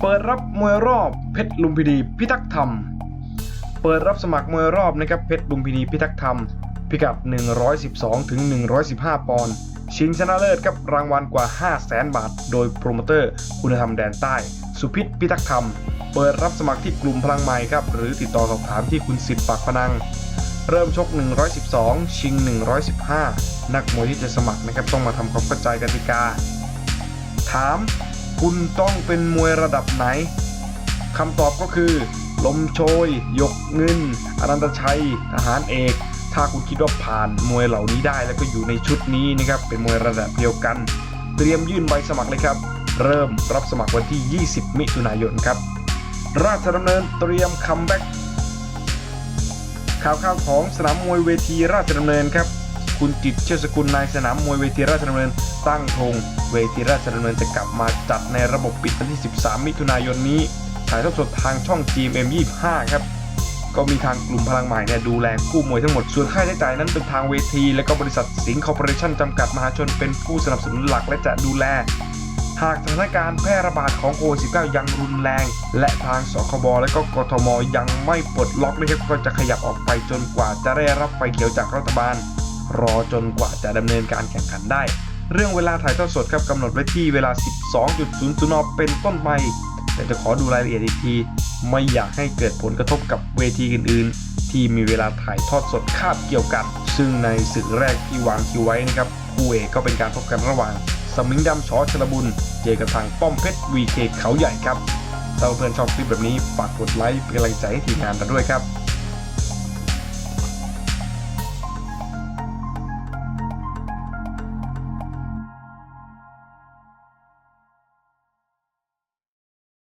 เปิดรับมวยรอบเพชรลุมพินีพิทักษ์ธรรม เปิดรับสมัครมวยรอบนะครับเพชรลุมพินีพิทักษ์ธรรม พิกัด 112ถึง115 ปอนด์ชิงชนะเลิศกับรางวัลกว่า 5 0 0แสนบาท โดยโปรโมเตอร์ คุณธรรมแดนใต้ สุพิษพิทักษ์ธรรม เปิดรับสมัครที่กลุ่มพลังใหม่ครับ หรือติดต่อสอบถามที่คุณสิทธิ์ปากพนัง เริ่มชก 112 ชิง 115 นักมวยที่จะสมัครนะครับต้องมาทำความเข้าใจกติกา ถาม คุณต้องเป็นมวยระดับไหนคำตอบก็คือ ลมโชย ยกเงินอนันตชัย ทหารเอก ถ้าคุณคิดว่าผ่านมวยเหล่านี้ได้แล้วก็อยู่ในชุดนี้นะครับ เป็นมวยระดับเดียวกัน เตรียมยื่นใบสมัครเลยครับ เริ่มรับสมัครวันที่ 20 มิถุนายนครับ ราชดำเนินเตรียมคัมแบ็กข่าวข่าวของสนามมวยเวทีราชดำเนินครับ คุณจิตเชื่อสกุลนายสนามมวยเวทีราชดำเนินตั้งธงเวทีราชดำเนินจะกลับมาจัดในระบบปิดวันที่ 13 มิถุนายนนี้ถ่ายทอดสดทางช่อง GMM 25 ครับก็มีทางกลุ่มพลังใหม่เนี่ยดูแลคู่มวยทั้งหมด ส่วนค่าใช้จ่ายนั้นเป็นทางเวที และก็บริษัทสิงห์คอร์ปอเรชั่นจำกัดมหาชนเป็นผู้สนับสนุนหลักและจะดูแล หากสถานการณ์แพร่ระบาดของโควิด 19 ยังรุนแรง และทางสคบและก็กทมยังไม่ปลดล็อกนะครับก็จะขยับออกไปจนกว่าจะได้รับไฟเขียวจากรัฐบาล รอจนกว่าจะดำเนินการแข่งขันได้ เรื่องเวลาถ่ายทอดสดครับกำหนดไว้ที่เวลา 12.00นเป็นต้นไป แต่จะขอดูรายละเอียดอีกที ไม่อยากให้เกิดผลกระทบกับเวทีอื่น ๆ ที่มีเวลาถ่ายทอดสดคาบเกี่ยวกัน ซึ่งในศึกแรกที่วางคิวไว้นะครับคู่เอกก็เป็นการพบกันระหว่าง สมิงดำชอชลบุญ เจอกับทางป้อมเพชรวีเคเขาใหญ่ครับถ้าเพื่อนชอบคลิปแบบนี้ฝากกดไลค์เป็นกำลังใจให้ทีมงานกันด้วยครับ